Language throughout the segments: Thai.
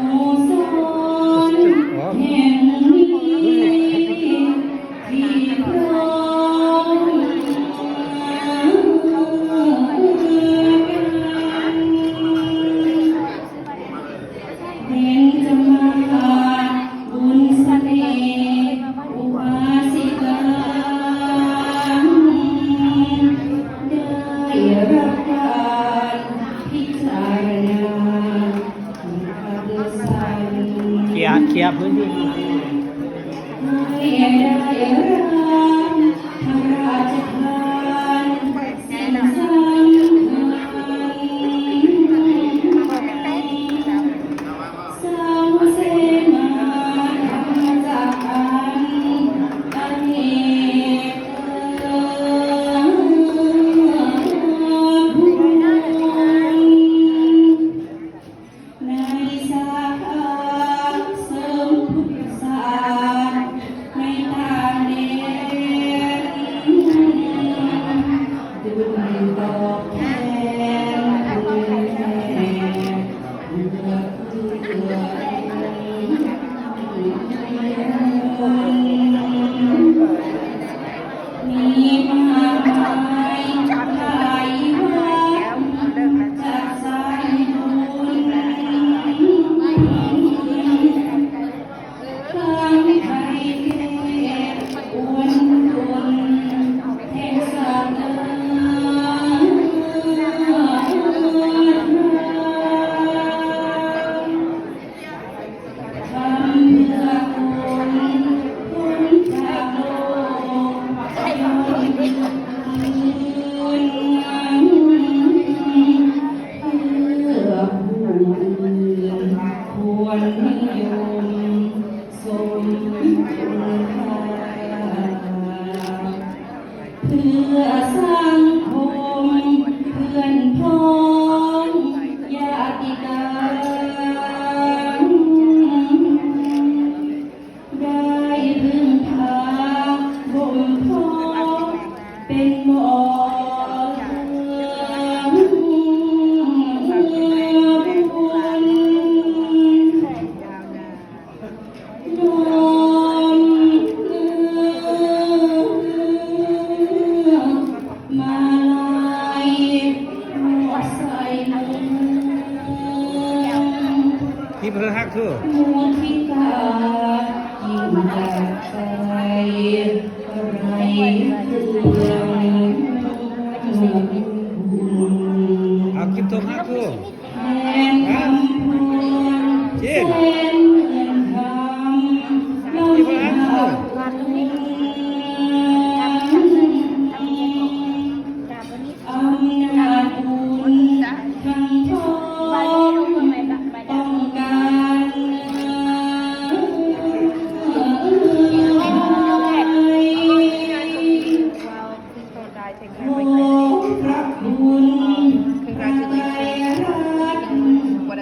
cruz. เที่เพื่อฮักคือมุทิตายิ่งใหญ่ใจอะไรเพื่อบุญเอากินทงฮักคือแทนคำพูดแท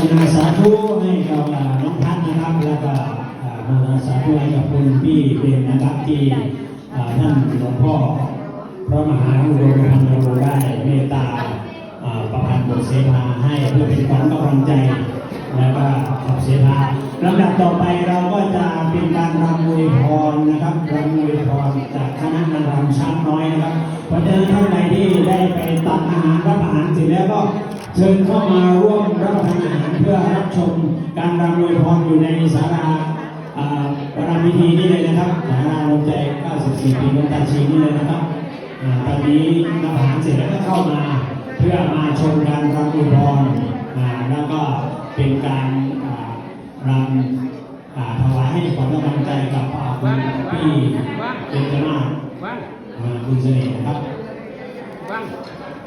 โมนาสาธุให้กับน้องพัฒน์นะครับแล้วก็โมนาสาธุให้กับคุณพี่เบนนะครับที่ท่านหลวงพ่อพระมหาอุดมพันโรได้เมตตา ประพันธ์บทเสภาให้เพื่อเป็นขวัญกำลังใจแล้วก็ขับเสภาลำดับต่อไปเราก็จะเป็นการรำมวยพรนะครับรำมวยพรจากคณะนางรำช้างน้อยนะครับเพราะฉะนั้นท่านใดที่ได้ไปตักอาหารรับอาหารเสร็จแล้วก็เชิญเข้ามาร่วมรับประทานอาหารเพื่อรับชมการรำมวยพรอยู่ในศาลาประรำพิธีนี่เลยนะครับศาลาลงใจ 94 ปีลงตาชีนี่เลยนะครับตอนนี้รับอาหารเสร็จแล้วก็เข้ามา เพื่อมาชมการรำอุพรอ่าแล้วก็เป็นการรำถวายให้ความกำลังใจกับอ่าคุณพี่เป็นจนาถว่างอ่าคุณเสน่ห์นะครับ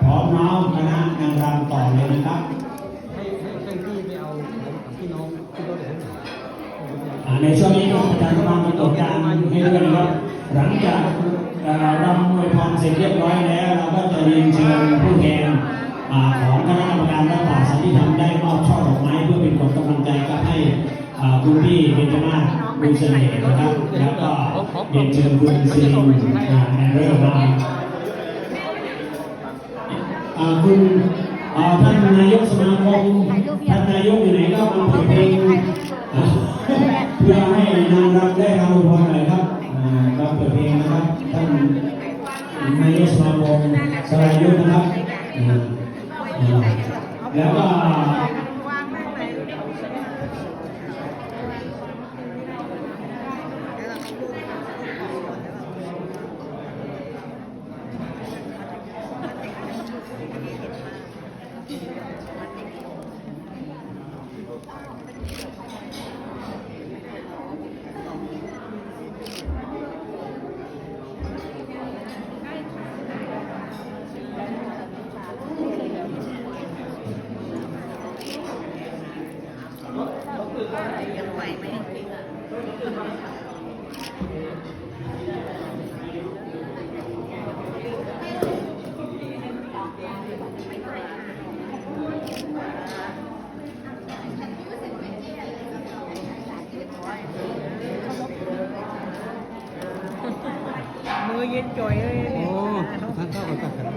พร้อมน้อมคณะนางรำต่อเลยนะครับ ให้ให้พี่ไปเอาของพี่น้องที่รถเห็นอ่า ในช่วงนี้ก็ประชาสัมพันธ์ประสบการให้ด้วยนะครับหลังจากเอ่อรำมวยพรเสร็จเรียบร้อยแล้ว เราก็จะเรียนเชิญผู้แทนของคณะกรรมการรัฐบาลสันติธรรมได้มอบช่อดอกไม้เพื่อเป็นกบญจมาศบุญเสน่ห์นะครับแล้วก็เรียนเชิญคุณซีนแอนเดอร์มาคุณท่านนายกสมาคมท่านนายกอยู่ไหนก็มาเปิดเพลง พื่อให้นางรำได้รับอวยพรหน่อยครับอ่าก็เปิดเพลงนะครับท่านนายกสมาคมสลายยุทธนะครับแล้วก็ มือเย็นจ่อยเลย โอ้ท่านเข้ากันกัน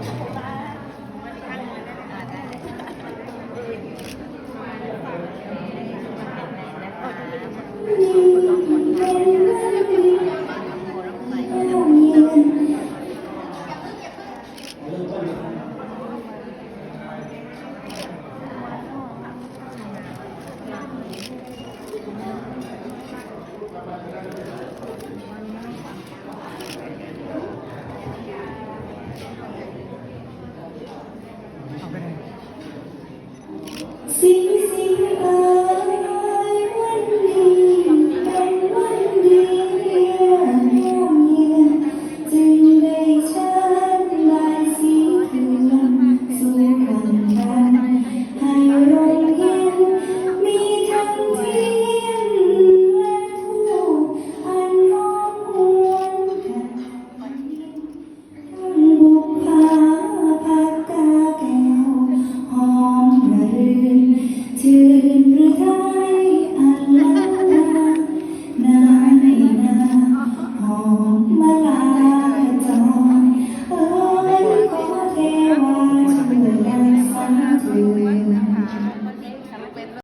สิงสิงเอ่